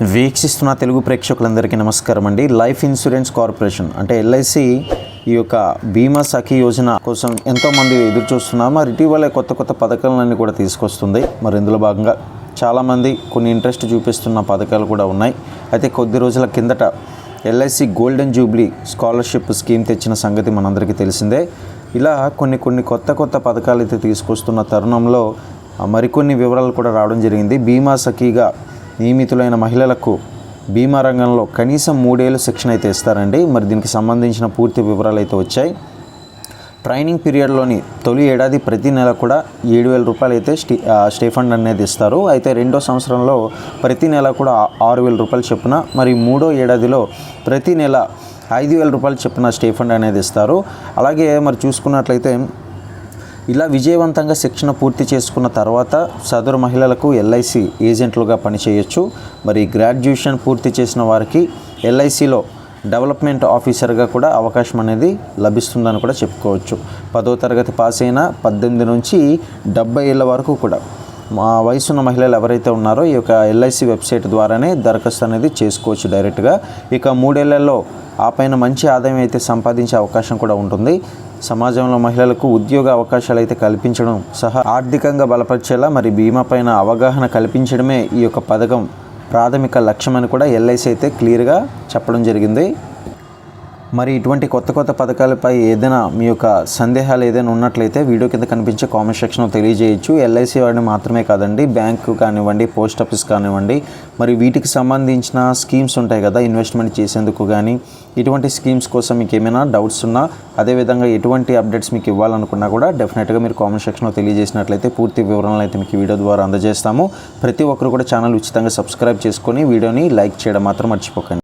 వీక్షిస్తున్న తెలుగు ప్రేక్షకులందరికీ నమస్కారం అండి. లైఫ్ ఇన్సూరెన్స్ కార్పొరేషన్ అంటే ఎల్ఐసి ఈ యొక్క బీమా సఖీ యోజన కోసం ఎంతోమంది ఎదురు చూస్తున్నారు మరి ఇటీవల కొత్త కొత్త పథకాలన్నీ కూడా తీసుకొస్తుంది. మరి ఇందులో భాగంగా చాలామంది కొన్ని ఇంట్రెస్ట్ చూపిస్తున్న పథకాలు కూడా ఉన్నాయి. అయితే కొద్ది రోజుల కిందట LIC golden jubilee scholarship scheme తెచ్చిన సంగతి మనందరికీ తెలిసిందే. ఇలా కొన్ని కొన్ని కొత్త కొత్త పథకాలు అయితే తీసుకొస్తున్న తరుణంలో మరికొన్ని వివరాలు కూడా రావడం జరిగింది. బీమా సఖీగా నియమితులైన మహిళలకు బీమా రంగంలో కనీసం మూడేళ్ళు శిక్షణ అయితే ఇస్తారండి. మరి దీనికి సంబంధించిన పూర్తి వివరాలు అయితే వచ్చాయి. ట్రైనింగ్ పీరియడ్లోని తొలి ఏడాది ప్రతి నెల కూడా ఏడు వేల రూపాయలు అయితే స్టే స్టే ఫండ్ అనేది ఇస్తారు. అయితే రెండో సంవత్సరంలో ప్రతి నెల కూడా ఆరు వేల రూపాయలు చొప్పున మరి మూడో ఏడాదిలో ప్రతి నెల ఐదు వేల రూపాయలు చొప్పున స్టే ఫండ్ అనేది ఇస్తారు. అలాగే మరి చూసుకున్నట్లయితే ఇలా విజయవంతంగా శిక్షణ పూర్తి చేసుకున్న తర్వాత సదరు మహిళలకు ఎల్ఐసి ఏజెంట్లుగా పనిచేయొచ్చు. మరి గ్రాడ్యుయేషన్ పూర్తి చేసిన వారికి ఎల్ఐసిలో డెవలప్మెంట్ ఆఫీసర్గా కూడా అవకాశం అనేది లభిస్తుందని కూడా చెప్పుకోవచ్చు. పదో తరగతి పాస్ అయిన పద్దెనిమిది నుంచి డెబ్బై ఏళ్ళ వరకు కూడా మా వయసున్న మహిళలు ఎవరైతే ఉన్నారో ఈ యొక్క ఎల్ఐసి వెబ్సైట్ ద్వారానే దరఖాస్తు అనేది చేసుకోవచ్చు డైరెక్ట్గా. ఇక మూడేళ్ళలో ఆ పైన మంచి ఆదాయం అయితే సంపాదించే అవకాశం కూడా ఉంటుంది. సమాజంలో మహిళలకు ఉద్యోగ అవకాశాలు అయితే కల్పించడం సహా ఆర్థికంగా బలపరిచేలా మరి బీమా పైన అవగాహన కల్పించడమే ఈ యొక్క పథకం ప్రాథమిక లక్ష్యం అని కూడా ఎల్ఐసి అయితే క్లియర్గా చెప్పడం జరిగింది. మరి ఇటువంటి కొత్త కొత్త పథకాలపై ఏదైనా మీ యొక్క సందేహాలు ఏదైనా ఉన్నట్లయితే వీడియో కింద కనిపించే కామెంట్ సెక్షన్లో తెలియజేయచ్చు. ఎల్ఐసి వాడిని మాత్రమే కాదండి బ్యాంకు కానివ్వండి పోస్ట్ ఆఫీస్ కానివ్వండి మరి వీటికి సంబంధించిన స్కీమ్స్ ఉంటాయి కదా ఇన్వెస్ట్మెంట్ చేసేందుకు కానీ ఇటువంటి స్కీమ్స్ కోసం మీకు ఏమైనా డౌట్స్ ఉన్నా అదేవిధంగా ఎటువంటి అప్డేట్స్ మీకు ఇవ్వాలనుకున్నా కూడా డెఫినెట్గా మీరు కామెంట్ సెక్షన్లో తెలియజేసినట్లయితే పూర్తి వివరాలను అయితే మీకు వీడియో ద్వారా అందజేస్తాము. ప్రతి ఒక్కరు కూడా ఛానల్ ఉచితంగా సబ్స్క్రైబ్ చేసుకొని వీడియోని లైక్ చేయడం మాత్రం మర్చిపోకండి.